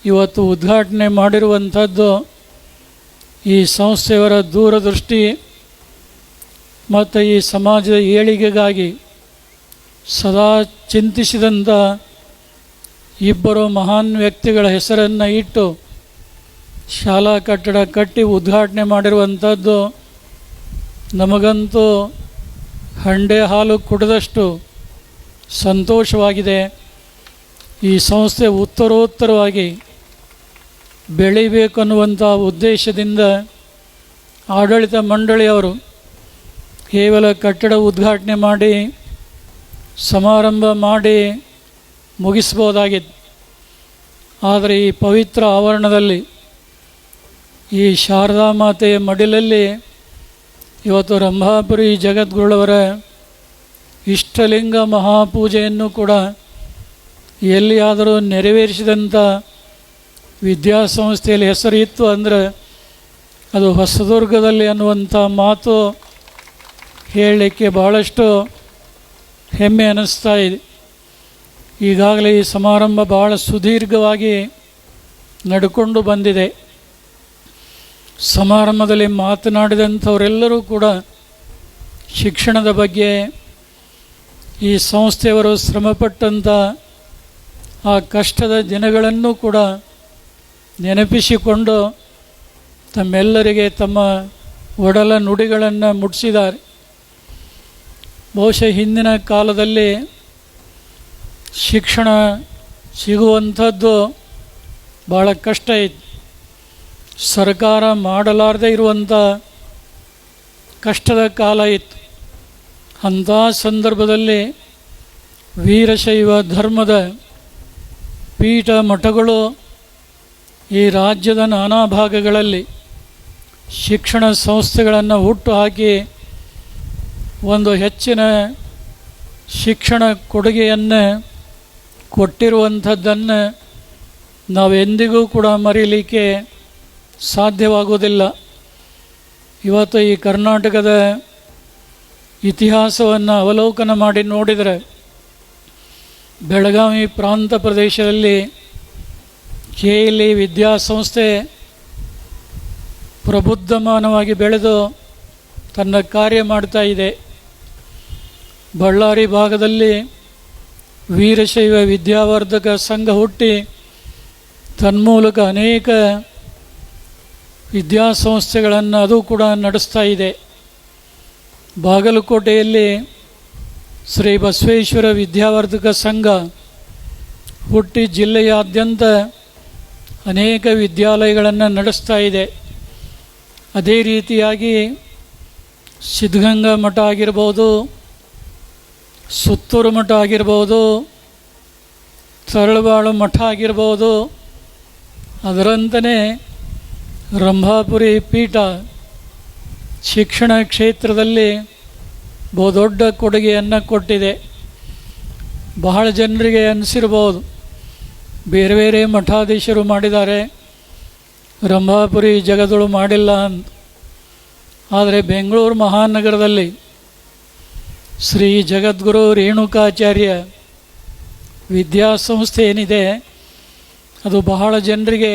ಇವತ್ತು ಉದ್ಘಾಟನೆ ಮಾಡಿರುವಂಥದ್ದು ಈ ಸಂಸ್ಥೆಯವರ ದೂರದೃಷ್ಟಿ ಮತ್ತು ಈ ಸಮಾಜದ ಏಳಿಗೆಗಾಗಿ ಸದಾ ಚಿಂತಿಸಿದಂಥ ಇಬ್ಬರು ಮಹಾನ್ ವ್ಯಕ್ತಿಗಳ ಹೆಸರನ್ನು ಇಟ್ಟು ಶಾಲಾ ಕಟ್ಟಡ ಕಟ್ಟಿ ಉದ್ಘಾಟನೆ ಮಾಡಿರುವಂಥದ್ದು ನಮಗಂತೂ ಹಂಡೆ ಹಾಲು ಕುಡಿದಷ್ಟು ಸಂತೋಷವಾಗಿದೆ. ಈ ಸಂಸ್ಥೆ ಉತ್ತರೋತ್ತರವಾಗಿ ಬೆಳಿಬೇಕು ಅನ್ನುವಂಥ ಉದ್ದೇಶದಿಂದ ಆಡಳಿತ ಮಂಡಳಿಯವರು ಕೇವಲ ಕಟ್ಟಡ ಉದ್ಘಾಟನೆ ಮಾಡಿ, ಸಮಾರಂಭ ಮಾಡಿ ಮುಗಿಸ್ಬೋದಾಗಿತ್ತು. ಆದರೆ ಈ ಪವಿತ್ರ ಆವರಣದಲ್ಲಿ, ಈ ಶಾರದಾ ಮಾತೆಯ ಮಡಿಲಲ್ಲಿ ಇವತ್ತು ರಂಭಾಪುರಿ ಜಗದ್ಗುರುಳವರ ಇಷ್ಟಲಿಂಗ ಮಹಾಪೂಜೆಯನ್ನು ಕೂಡ ಎಲ್ಲಿಯಾದರೂ ನೆರವೇರಿಸಿದಂಥ ವಿದ್ಯಾಸಂಸ್ಥೆಯಲ್ಲಿ ಹೆಸರು ಇತ್ತು ಅಂದರೆ ಅದು ಹೊಸದುರ್ಗದಲ್ಲಿ ಅನ್ನುವಂಥ ಮಾತು ಹೇಳಲಿಕ್ಕೆ ಭಾಳಷ್ಟು ಹೆಮ್ಮೆ ಅನ್ನಿಸ್ತಾ ಇದೆ. ಈಗಾಗಲೇ ಈ ಸಮಾರಂಭ ಭಾಳ ಸುದೀರ್ಘವಾಗಿ ನಡ್ಕೊಂಡು ಬಂದಿದೆ. ಸಮಾರಂಭದಲ್ಲಿ ಮಾತನಾಡಿದಂಥವರೆಲ್ಲರೂ ಕೂಡ ಶಿಕ್ಷಣದ ಬಗ್ಗೆ ಈ ಸಂಸ್ಥೆಯವರು ಶ್ರಮಪಟ್ಟಂಥ ಆ ಕಷ್ಟದ ದಿನಗಳನ್ನು ಕೂಡ ನೆನಪಿಸಿಕೊಂಡು ತಮ್ಮೆಲ್ಲರಿಗೆ ತಮ್ಮ ಒಡಲ ನುಡಿಗಳನ್ನು ಮುಟ್ಟಿಸಿದ್ದಾರೆ ಬಹುಶಃ ಹಿಂದಿನ ಕಾಲದಲ್ಲಿ ಶಿಕ್ಷಣ ಸಿಗುವಂಥದ್ದು ಭಾಳ ಕಷ್ಟ ಇತ್ತು. ಸರ್ಕಾರ ಮಾಡಲಾರದೇ ಇರುವಂಥ ಕಷ್ಟದ ಕಾಲ ಇತ್ತು. ಅಂಥ ಸಂದರ್ಭದಲ್ಲಿ ವೀರಶೈವ ಧರ್ಮದ ಪೀಠ ಮಠಗಳು ಈ ರಾಜ್ಯದ ನಾನಾ ಭಾಗಗಳಲ್ಲಿ ಶಿಕ್ಷಣ ಸಂಸ್ಥೆಗಳನ್ನು ಹುಟ್ಟು ಹಾಕಿ ಒಂದು ಹೆಚ್ಚಿನ ಶಿಕ್ಷಣ ಕೊಡುಗೆಯನ್ನು ಕೊಟ್ಟಿರುವಂಥದ್ದನ್ನು ನಾವೆಂದಿಗೂ ಕೂಡ ಮರೀಲಿಕ್ಕೆ ಸಾಧ್ಯವಾಗುವುದಿಲ್ಲ. ಇವತ್ತು ಈ ಕರ್ನಾಟಕದ ಇತಿಹಾಸವನ್ನು ಅವಲೋಕನ ಮಾಡಿ ನೋಡಿದರೆ ಬೆಳಗಾವಿ ಪ್ರಾಂತ ಪ್ರದೇಶದಲ್ಲಿ ಕೆ ಎಲ್ ಇ ವಿದ್ಯಾಸಂಸ್ಥೆ ಪ್ರಬುದ್ಧಮಾನವಾಗಿ ಬೆಳೆದು ತನ್ನ ಕಾರ್ಯ ಮಾಡ್ತಾ ಇದೆ. ಬಳ್ಳಾರಿ ಭಾಗದಲ್ಲಿ ವೀರಶೈವ ವಿದ್ಯಾವರ್ಧಕ ಸಂಘ ಹುಟ್ಟಿ ತನ್ಮೂಲಕ ಅನೇಕ ವಿದ್ಯಾಸಂಸ್ಥೆಗಳನ್ನು ಅದು ಕೂಡ ನಡೆಸ್ತಾ ಇದೆ. ಬಾಗಲಕೋಟೆಯಲ್ಲಿ ಶ್ರೀ ಬಸವೇಶ್ವರ ವಿದ್ಯಾವರ್ಧಕ ಸಂಘ ಹುಟ್ಟಿ ಜಿಲ್ಲೆಯಾದ್ಯಂತ ಅನೇಕ ವಿದ್ಯಾಲಯಗಳನ್ನು ನಡೆಸ್ತಾ ಇದೆ. ಅದೇ ರೀತಿಯಾಗಿ ಸಿದ್ಧಗಂಗಾ ಮಠ ಆಗಿರ್ಬೋದು, ಸುತ್ತೂರು ಮಠ ಆಗಿರ್ಬೋದು, ತರಳಬಾಳು ಮಠ ಆಗಿರ್ಬೋದು, ಅದರಂತನೇ ರಂಭಾಪುರಿ ಪೀಠ ಶಿಕ್ಷಣ ಕ್ಷೇತ್ರದಲ್ಲಿ ಬಹುದೊಡ್ಡ ಕೊಡುಗೆಯನ್ನು ಕೊಟ್ಟಿದೆ. ಬಹಳ ಜನರಿಗೆ ಅನಿಸಿರ್ಬೋದು. ಬೇರೆ ಬೇರೆ ಮಠಾಧೀಶರು ಮಾಡಿದ್ದಾರೆ. ರಂಭಾಪುರಿ ಜಗದಳು ಮಾಡಿಲ್ಲ ಅಂತ ಆದರೆ ಬೆಂಗಳೂರು ಮಹಾನಗರದಲ್ಲಿ ಶ್ರೀ ಜಗದ್ಗುರು ರೇಣುಕಾಚಾರ್ಯ ವಿದ್ಯಾಸಂಸ್ಥೆ ಏನಿದೆ, ಅದು ಬಹಳ ಜನರಿಗೆ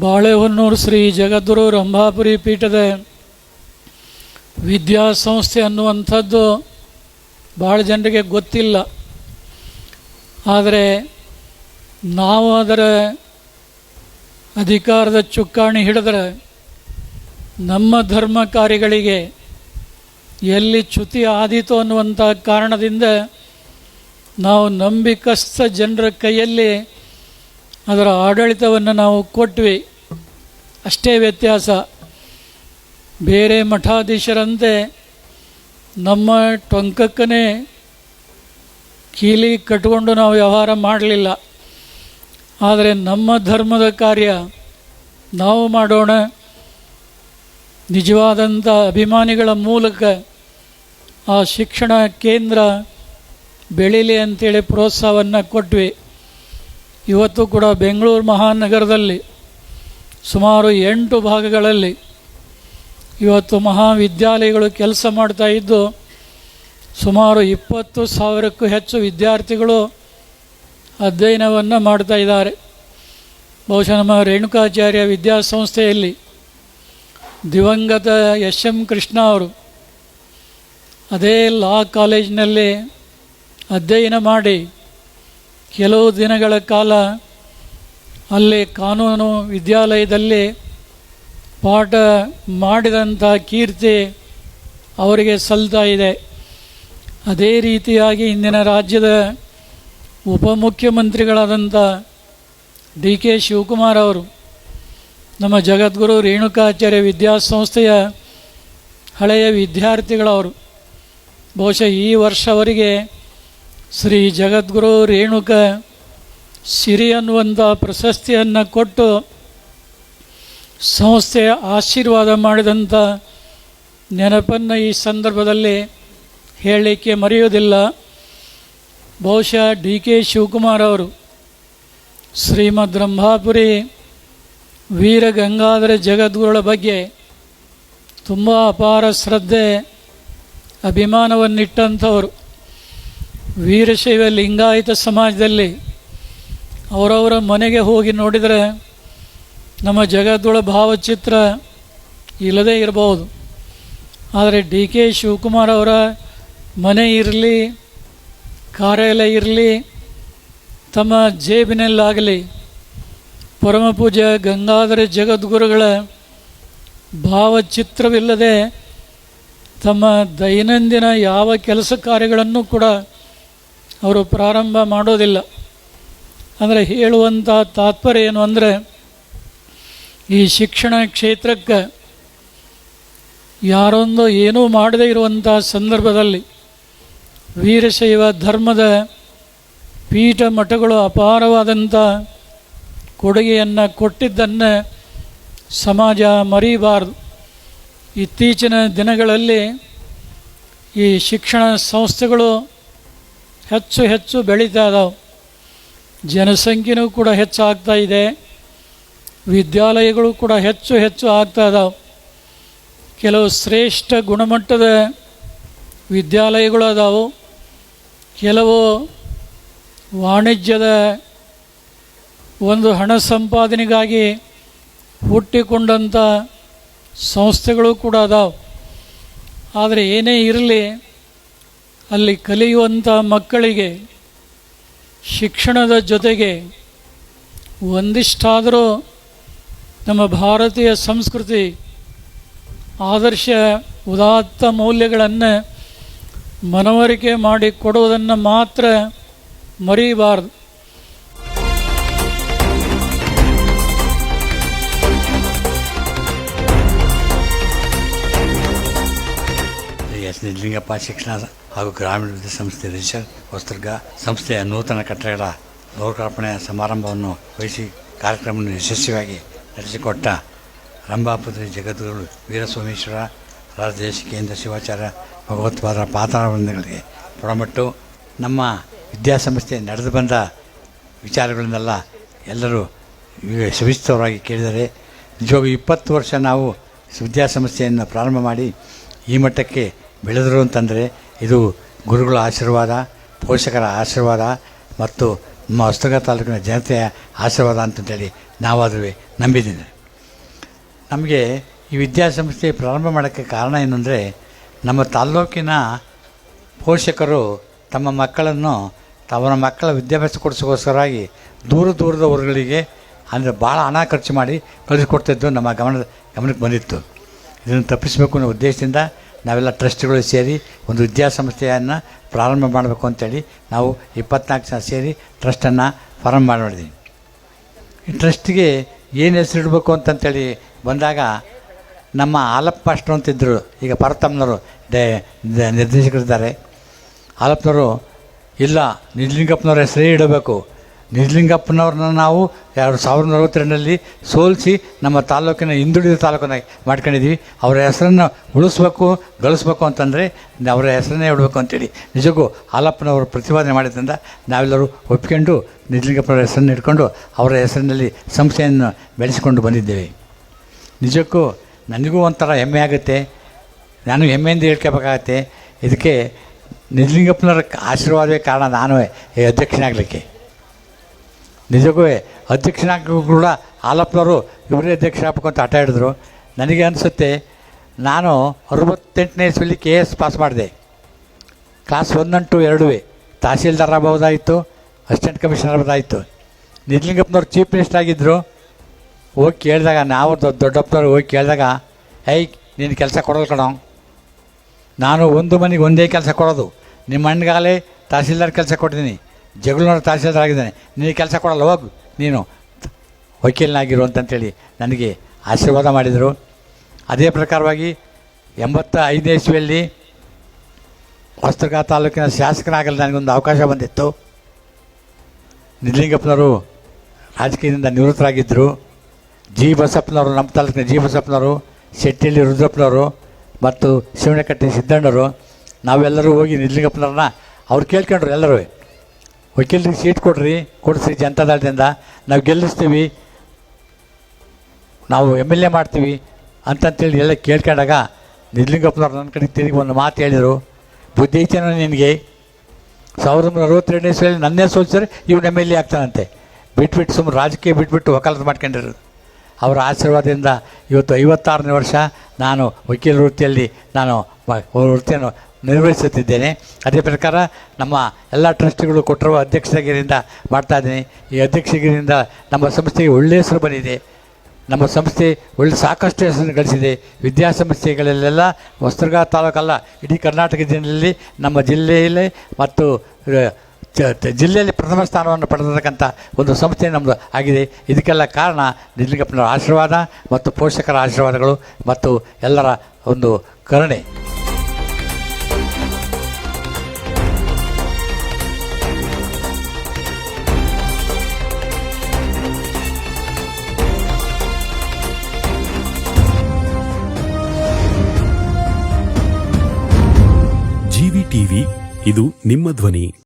ಬಾಳೆಹೊನ್ನೂರು ಶ್ರೀ ಜಗದ್ಗುರು ರಂಭಾಪುರಿ ಪೀಠದ ವಿದ್ಯಾಸಂಸ್ಥೆ ಅನ್ನುವಂಥದ್ದು ಭಾಳ ಜನರಿಗೆ ಗೊತ್ತಿಲ್ಲ. ಆದರೆ ನಾವು ಅದರ ಅಧಿಕಾರದ ಚುಕ್ಕಾಣಿ ಹಿಡಿದ್ರೆ ನಮ್ಮ ಧರ್ಮ ಕಾರ್ಯಗಳಿಗೆ ಎಲ್ಲಿ ಚ್ಯುತಿ ಆದೀತು ಅನ್ನುವಂಥ ಕಾರಣದಿಂದ ನಾವು ನಂಬಿಕಸ್ಥ ಜನರ ಕೈಯಲ್ಲಿ ಅದರ ಆಡಳಿತವನ್ನು ನಾವು ಕೊಟ್ವಿ. ಅಷ್ಟೇ ವ್ಯತ್ಯಾಸ. ಬೇರೆ ಮಠಾಧೀಶರಂತೆ ನಮ್ಮ ಟೊಂಕಕ್ಕನೇ ಕೀಲಿ ಕಟ್ಕೊಂಡು ನಾವು ವ್ಯವಹಾರ ಮಾಡಲಿಲ್ಲ. ಆದರೆ ನಮ್ಮ ಧರ್ಮದ ಕಾರ್ಯ ನಾವು ಮಾಡೋಣ. ನಿಜವಾದಂಥ ಅಭಿಮಾನಿಗಳ ಮೂಲಕ ಆ ಶಿಕ್ಷಣ ಕೇಂದ್ರ ಬೆಳೀಲಿ ಅಂತೇಳಿ ಪ್ರೋತ್ಸಾಹವನ್ನು ಕೊಟ್ವಿ. ಇವತ್ತು ಕೂಡ ಬೆಂಗಳೂರು ಮಹಾನಗರದಲ್ಲಿ ಸುಮಾರು ಎಂಟು ಭಾಗಗಳಲ್ಲಿ ಇವತ್ತು ಮಹಾವಿದ್ಯಾಲಯಗಳು ಕೆಲಸ ಮಾಡ್ತಾ ಇದ್ದು ಸುಮಾರು ಇಪ್ಪತ್ತು ಸಾವಿರಕ್ಕೂ ಹೆಚ್ಚು ವಿದ್ಯಾರ್ಥಿಗಳು ಅಧ್ಯಯನವನ್ನು ಮಾಡ್ತಾ ಇದ್ದಾರೆ. ಬಹುಶಃ ನಮ್ಮ ರೇಣುಕಾಚಾರ್ಯ ವಿದ್ಯಾಸಂಸ್ಥೆಯಲ್ಲಿ ದಿವಂಗತ ಎಸ್ ಎಂ ಕೃಷ್ಣ ಅವರು ಅದೇ ಲಾ ಕಾಲೇಜಿನಲ್ಲಿ ಅಧ್ಯಯನ ಮಾಡಿ ಕೆಲವು ದಿನಗಳ ಕಾಲ ಅಲ್ಲಿ ಕಾನೂನು ವಿದ್ಯಾಲಯದಲ್ಲಿ ಪಾಠ ಮಾಡಿದಂಥ ಕೀರ್ತಿ ಅವರಿಗೆ ಸಲ್ತಾ ಇದೆ. ಅದೇ ರೀತಿಯಾಗಿ ಇಂದಿನ ರಾಜ್ಯದ ಉಪಮುಖ್ಯಮಂತ್ರಿಗಳಾದಂಥ ಡಿ ಕೆ ಶಿವಕುಮಾರ್ ಅವರು, ನಮ್ಮ ಜಗದ್ಗುರು ರೇಣುಕಾಚಾರ್ಯ ವಿದ್ಯಾಸಂಸ್ಥೆಯ ಹಳೆಯ ವಿದ್ಯಾರ್ಥಿಗಳವರು, ಬಹುಶಃ ಈ ವರ್ಷ ಅವರಿಗೆ ಶ್ರೀ ಜಗದ್ಗುರು ರೇಣುಕ ಸಿರಿ ಅನ್ನುವಂಥ ಪ್ರಶಸ್ತಿಯನ್ನು ಕೊಟ್ಟು ಸಂಸ್ಥೆಯ ಆಶೀರ್ವಾದ ಮಾಡಿದಂಥ ನೆನಪನ್ನು ಈ ಸಂದರ್ಭದಲ್ಲಿ ಹೇಳಲಿಕ್ಕೆ ಮರೆಯೋದಿಲ್ಲ ಬಹುಶಃ ಡಿ ಕೆ ಶಿವಕುಮಾರ್ ಅವರು ಶ್ರೀಮದ್ ರಂಭಾಪುರಿ ವೀರ ಗಂಗಾಧರ ಜಗದ್ಗುರುಗಳ ಬಗ್ಗೆ ತುಂಬ ಅಪಾರ ಶ್ರದ್ಧೆ, ಅಭಿಮಾನವನ್ನಿಟ್ಟಂಥವರು. ವೀರಶೈವ ಲಿಂಗಾಯತ ಸಮಾಜದಲ್ಲಿ ಅವರವರ ಮನೆಗೆ ಹೋಗಿ ನೋಡಿದರೆ ನಮ್ಮ ಜಗದ್ಗುಳ ಭಾವಚಿತ್ರ ಇಲ್ಲದೇ ಇರಬಹುದು. ಆದರೆ ಡಿ ಕೆ ಶಿವಕುಮಾರ್ ಅವರ ಮನೆ ಇರಲಿ ಕಾರ್ಯಾಲಯ ಇರಲಿ, ತಮ್ಮ ಜೇಬಿನಲ್ಲಾಗಲಿ ಪರಮಪೂಜ್ಯ ಗಂಗಾಧರ ಜಗದ್ಗುರುಗಳ ಭಾವಚಿತ್ರವಿಲ್ಲದೆ ತಮ್ಮ ದೈನಂದಿನ ಯಾವ ಕೆಲಸ ಕಾರ್ಯಗಳನ್ನು ಕೂಡ ಅವರು ಪ್ರಾರಂಭ ಮಾಡೋದಿಲ್ಲ. ಅಂದರೆ ಹೇಳುವಂಥ ತಾತ್ಪರ್ಯ ಏನು ಅಂದರೆ, ಈ ಶಿಕ್ಷಣ ಕ್ಷೇತ್ರಕ್ಕೆ ಯಾರೊಂದು ಏನೂ ಮಾಡದೇ ಇರುವಂಥ ಸಂದರ್ಭದಲ್ಲಿ ವೀರಶೈವ ಧರ್ಮದ ಪೀಠ ಮಠಗಳು ಅಪಾರವಾದಂಥ ಕೊಡುಗೆಯನ್ನು ಕೊಟ್ಟಿದ್ದನ್ನು ಸಮಾಜ ಮರೀಬಾರ್ದು. ಇತ್ತೀಚಿನ ದಿನಗಳಲ್ಲಿ ಈ ಶಿಕ್ಷಣ ಸಂಸ್ಥೆಗಳು ಹೆಚ್ಚು ಹೆಚ್ಚು ಬೆಳೀತಾ ಇದಾವೆ. ಜನಸಂಖ್ಯೆನೂ ಕೂಡ ಹೆಚ್ಚಾಗ್ತಾ ಇದೆ. ವಿದ್ಯಾಲಯಗಳು ಕೂಡ ಹೆಚ್ಚು ಹೆಚ್ಚು ಆಗ್ತಾ ಇದಾವೆ. ಕೆಲವು ಶ್ರೇಷ್ಠ ಗುಣಮಟ್ಟದ ವಿದ್ಯಾಲಯಗಳು ಅದಾವು. ಕೆಲವು ವಾಣಿಜ್ಯದ ಒಂದು ಹಣ ಸಂಪಾದನೆಗಾಗಿ ಹುಟ್ಟಿಕೊಂಡಂಥ ಸಂಸ್ಥೆಗಳು ಕೂಡ ಅದಾವೆ. ಆದರೆ ಏನೇ ಇರಲಿ, ಅಲ್ಲಿ ಕಲಿಯುವಂಥ ಮಕ್ಕಳಿಗೆ, ಶಿಕ್ಷಣದ ಜೊತೆಗೆ ಒಂದಿಷ್ಟಾದರೂ ನಮ್ಮ ಭಾರತೀಯ ಸಂಸ್ಕೃತಿ ಆದರ್ಶ, ಉದಾತ್ತ ಮೌಲ್ಯಗಳನ್ನು ಮನವರಿಕೆ ಮಾಡಿ ಕೊಡುವುದನ್ನು ಮಾತ್ರ ಮರೀಬಾರದು. ಎಸ್ ನಿಜಲಿಂಗಪ್ಪ ಶಿಕ್ಷಣ ಹಾಗೂ ಗ್ರಾಮೀಣಾಭಿವೃದ್ಧಿ ವಿದ್ಯಾಸಂಸ್ಥೆ ರಿಜಿಸ್ಟರ್ ವಸ್ತ್ರಗ ಸಂಸ್ಥೆಯ ನೂತನ ಕಟ್ಟಡಗಳ ಲೋಕಾರ್ಪಣೆ ಸಮಾರಂಭವನ್ನು ವಹಿಸಿ ಕಾರ್ಯಕ್ರಮವನ್ನು ಯಶಸ್ವಿಯಾಗಿ ನಡೆಸಿಕೊಟ್ಟ ರಂಭಾಪುರಿ ಜಗದ್ಗುರು ವೀರಸೋಮೇಶ್ವರ ರಾಜದೇಶಿಕೇಂದ್ರ ಶಿವಾಚಾರ್ಯ ಭಗವತ್ಪಾದರ ಪಾತಾಳವೃಂದಗಳಿಗೆ ಪುರಮಟ್ಟು ನಮ್ಮ ವಿದ್ಯಾಸಂಸ್ಥೆ ನಡೆದು ಬಂದ ವಿಚಾರಗಳನ್ನೆಲ್ಲ ಎಲ್ಲರೂ ಸವಿಸ್ತವರಾಗಿ ಕೇಳಿದರೆ ನಿಜವಾಗಿ ಇಪ್ಪತ್ತು ವರ್ಷ ನಾವು ವಿದ್ಯಾಸಂಸ್ಥೆಯನ್ನು ಪ್ರಾರಂಭ ಮಾಡಿ ಈ ಮಟ್ಟಕ್ಕೆ ಬೆಳೆದರು ಅಂತಂದರೆ, ಇದು ಗುರುಗಳ ಆಶೀರ್ವಾದ, ಪೋಷಕರ ಆಶೀರ್ವಾದ ಮತ್ತು ನಮ್ಮ ಹೊಸದುರ್ಗ ತಾಲೂಕಿನ ಜನತೆಯ ಆಶೀರ್ವಾದ ಅಂತಂತೇಳಿ ನಾವಾದರೂ ನಂಬಿದ್ದೀನಿ. ನಮಗೆ ಈ ವಿದ್ಯಾಸಂಸ್ಥೆ ಪ್ರಾರಂಭ ಮಾಡೋಕ್ಕೆ ಕಾರಣ ಏನು ನಮ್ಮ ತಾಲ್ಲೂಕಿನ ಪೋಷಕರು ತಮ್ಮ ಮಕ್ಕಳನ್ನು ತಮ್ಮ ಮಕ್ಕಳ ವಿದ್ಯಾಭ್ಯಾಸ ಕೊಡಿಸೋಸ್ಕರವಾಗಿ ದೂರ ದೂರದ ಊರುಗಳಿಗೆ, ಅಂದರೆ ಭಾಳ ಹಣ ಖರ್ಚು ಮಾಡಿ ಕಳಿಸ್ಕೊಡ್ತಿದ್ದು ನಮ್ಮ ಗಮನ, ಗಮನಕ್ಕೆ ಬಂದಿತ್ತು. ಇದನ್ನು ತಪ್ಪಿಸಬೇಕು ಅನ್ನೋ ಉದ್ದೇಶದಿಂದ ನಾವೆಲ್ಲ ಟ್ರಸ್ಟ್ಗಳು ಸೇರಿ ಒಂದು ವಿದ್ಯಾಸಂಸ್ಥೆಯನ್ನು ಪ್ರಾರಂಭ ಮಾಡಬೇಕು ಅಂತೇಳಿ ನಾವು ಇಪ್ಪತ್ನಾಲ್ಕು ಜನ ಸೇರಿ ಟ್ರಸ್ಟನ್ನು ಪ್ರಾರಂಭ ಮಾಡಿದ್ವಿ ಈ ಟ್ರಸ್ಟಿಗೆ ಏನು ಹೆಸರಿಡಬೇಕು ಅಂತಂತೇಳಿ ಬಂದಾಗ ನಮ್ಮ ಆಲಪ್ಪ ಅಷ್ಟು ಅಂತಿದ್ದರು ಈಗ ಪರತಮ್ಮನವರು ಡೆ ದ- ನಿರ್ದೇಶಕರಿದ್ದಾರೆ. ಆಲಪ್ಪನವರು ಇಲ್ಲ ನಿಜಲಿಂಗಪ್ಪನವ್ರ ಹೆಸರೇ ಇಡಬೇಕು. ನಿಜಲಿಂಗಪ್ಪನವ್ರನ್ನ ನಾವು ಎರಡು ಸಾವಿರದ ನಲವತ್ತೆರಡರಲ್ಲಿ ಸೋಲಿಸಿ ನಮ್ಮ ತಾಲೂಕಿನ ಹಿಂದುಳಿದ ತಾಲೂಕನ್ನಾಗಿ ಮಾಡ್ಕೊಂಡಿದ್ದೀವಿ. ಅವರ ಹೆಸರನ್ನು ಉಳಿಸ್ಬೇಕು, ಗಳಿಸ್ಬೇಕು ಅಂತಂದರೆ ಅವರ ಹೆಸರನ್ನೇ ಇಡಬೇಕು ಅಂತೇಳಿ. ನಿಜಕ್ಕೂ ಹಾಲಪ್ಪನವರು ಪ್ರತಿಪಾದನೆ ಮಾಡಿದ್ದರಿಂದ ನಾವೆಲ್ಲರೂ ಒಪ್ಕೊಂಡು ನಿಜಲಿಂಗಪ್ಪನವರ ಹೆಸರನ್ನು ಇಟ್ಕೊಂಡು ಅವರ ಹೆಸರಿನಲ್ಲಿ ಸಂಸ್ಥೆಯನ್ನು ಬೆಳೆಸಿಕೊಂಡು ಬಂದಿದ್ದೇವೆ. ನಿಜಕ್ಕೂ ನನಗೂ ಒಂಥರ ಹೆಮ್ಮೆ ಆಗುತ್ತೆ. ನಾನು ಹೆಮ್ಮೆಯಿಂದ ಹೇಳ್ಕೋಬೇಕಾಗತ್ತೆ. ಇದಕ್ಕೆ ನಿಜಲಿಂಗಪ್ಪನವರ ಆಶೀರ್ವಾದವೇ ಕಾರಣ ನಾನು ಈ ಅಧ್ಯಕ್ಷನಾಗಲಿಕ್ಕೆ. ನಿಜಕ್ಕೂ ಅಧ್ಯಕ್ಷನಾಗೂ ಕೂಡ ಹಾಲಪ್ಪನವರು ಇವರೇ ಅಧ್ಯಕ್ಷ ಆಗ್ಬೇಕು ಅಂತ ಆಟ ಹಿಡಿದ್ರು. ನನಗೆ ಅನಿಸುತ್ತೆ ನಾನು ಅರವತ್ತೆಂಟನೇ ಇಸ್ವಿಲಿ ಕೆ ಎಸ್ ಪಾಸ್ ಮಾಡಿದೆ. ಕ್ಲಾಸ್ ಒನ್ ಅಂಡ್ ಟು ಎರಡೂ ತಹಸೀಲ್ದಾರ್ ಆಗ್ಬೋದಾಯಿತು ಅಸಿಸ್ಟೆಂಟ್ ಕಮಿಷನರ್ ಆಗ್ಬೋದಾಯಿತು ನಿಜಲಿಂಗಪ್ಪನವ್ರು ಚೀಫ್ ಮಿನಿಸ್ಟರ್ ಆಗಿದ್ದರು ಹೋಗಿ ಕೇಳಿದಾಗ ನಾವು ದೊಡ್ಡ ದೊಡ್ಡಪ್ಪನವ್ರು ಹೋಗಿ ಕೇಳಿದಾಗ ಐ ನೀನು ಕೆಲಸ ಕೊಡೋದು ಕಣೋ. ನಾನು ಒಂದು ಮನೆಗೆ ಒಂದೇ ಕೆಲಸ ಕೊಡೋದು. ನಿಮ್ಮ ಅಣ್ಣಗಾಲೇ ತಹಸೀಲ್ದಾರ್ ಕೆಲಸ ಕೊಟ್ಟಿದ್ದೀನಿ. ಜಗಳೂರು ತಹಸೀಲ್ದಾರ್ ಆಗಿದ್ದಾನೆ. ನೀನು ಕೆಲಸ ಕೊಡಲ್ಲ, ಹೋಗು. ನೀನು ವಕೀಲನಾಗಿರು ಅಂತಂತೇಳಿ ನನಗೆ ಆಶೀರ್ವಾದ ಮಾಡಿದರು. ಅದೇ ಪ್ರಕಾರವಾಗಿ ಎಂಬತ್ತ ಐದನೇ ಇಸ್ವಿಯಲ್ಲಿ ಹೊಸದುರ್ಗ ತಾಲೂಕಿನ ಶಾಸಕನಾಗಲು ನನಗೊಂದು ಅವಕಾಶ ಬಂದಿತ್ತು. ನಿಜಲಿಂಗಪ್ಪನವರು ರಾಜಕೀಯದಿಂದ ನಿವೃತ್ತರಾಗಿದ್ದರು ಜಿ ಬಸಪ್ಪನವರು ನಮ್ಮ ತಾಲೂಕಿನ ಜಿ ಬಸಪ್ಪನವರು ಶೆಟ್ಟಿಯಲ್ಲಿ ರುದ್ರಪ್ಪನವರು ಮತ್ತು ಶಿವನಕಟ್ಟೆ ಸಿದ್ದಣ್ಣರು, ನಾವೆಲ್ಲರೂ ಹೋಗಿ ನಿಜಲಿಂಗಪ್ಪನವ್ರನ್ನ ಅವ್ರು ಕೇಳ್ಕೊಂಡ್ರು ಎಲ್ಲರೂ. ವಕೀಲರಿಗೆ ಸೀಟ್ ಕೊಡ್ರಿ, ಕೊಡಿಸ್ರಿ ಜನತಾದಳದಿಂದ. ನಾವು ಗೆಲ್ಲಿಸ್ತೀವಿ. ನಾವು ಎಂ ಎಲ್ ಎ ಮಾಡ್ತೀವಿ ಅಂತಂತೇಳಿ ಎಲ್ಲ ಕೇಳ್ಕೊಂಡಾಗ ನಿಜಲಿಂಗಪ್ಪನವ್ರು ನನ್ನ ಕಡೆ ತಿರುಗಿ ಒಂದು ಮಾತು ಹೇಳಿದರು. ಬುದ್ಧಿ ಐತೇನೋ ನಿನಗೆ? ಸಾವಿರದ ಒಂಬೈನೂರ ಅರವತ್ತೆರಡನೇ ಇಸ್ವಿಯಲ್ಲಿ ನನ್ನೇ ಸೋಲ್ಸಿದ್ರೆ ಇವನು ಎಂ ಎಲ್ ಎ ಆಗ್ತಾನಂತೆ. ಬಿಟ್ಬಿಟ್ಟು ಸುಮ್ಮನೆ ರಾಜಕೀಯ ಬಿಟ್ಬಿಟ್ಟು ವಕಾಲತ್ ಮಾಡ್ಕೊಂಡಿರೋದು. ಅವರ ಆಶೀರ್ವಾದದಿಂದ ಇವತ್ತು ಐವತ್ತಾರನೇ ವರ್ಷ ನಾನು ವಕೀಲ ವೃತ್ತಿಯಲ್ಲಿ ನಾನು ವೃತ್ತಿಯನ್ನು ನಿರ್ವಹಿಸುತ್ತಿದ್ದೇನೆ. ಅದೇ ಪ್ರಕಾರ ನಮ್ಮ ಎಲ್ಲ ಟ್ರಸ್ಟ್ಗಳು ಕೊಟ್ಟಿರುವ ಅಧ್ಯಕ್ಷಗಿರಿಯಿಂದ ಮಾಡ್ತಾಯಿದ್ದೀನಿ ಈ ಅಧ್ಯಕ್ಷಗಿರಿಯಿಂದ ನಮ್ಮ ಸಂಸ್ಥೆಗೆ ಒಳ್ಳೆಯ ಹೆಸರು ಬಂದಿದೆ. ನಮ್ಮ ಸಂಸ್ಥೆ ಒಳ್ಳೆ ಸಾಕಷ್ಟು ಹೆಸರು ಗಳಿಸಿದೆ. ವಿದ್ಯಾಸಂಸ್ಥೆಗಳಲ್ಲೆಲ್ಲ ವಸ್ತ್ರಗಾ ತಾಲೂಕಲ್ಲ, ಇಡೀ ಕರ್ನಾಟಕ ಜಿಲ್ಲೆಯಲ್ಲಿ, ನಮ್ಮ ಜಿಲ್ಲೆಯಲ್ಲಿ ಮತ್ತು ಜಿಲ್ಲೆಯಲ್ಲಿ ಪ್ರಥಮ ಸ್ಥಾನವನ್ನು ಪಡೆದಿರತಕ್ಕಂಥ ಒಂದು ಸಂಸ್ಥೆ ನಮ್ಮದು ಆಗಿದೆ. ಇದಕ್ಕೆಲ್ಲ ಕಾರಣ ನಿಜಲಿಂಗಪ್ಪನವರ ಆಶೀರ್ವಾದ ಮತ್ತು ಪೋಷಕರ ಆಶೀರ್ವಾದಗಳು ಮತ್ತು ಎಲ್ಲರ ಒಂದು ಕರುಣೆ. ಟಿವಿ, ಇದು ನಿಮ್ಮ ಧ್ವನಿ.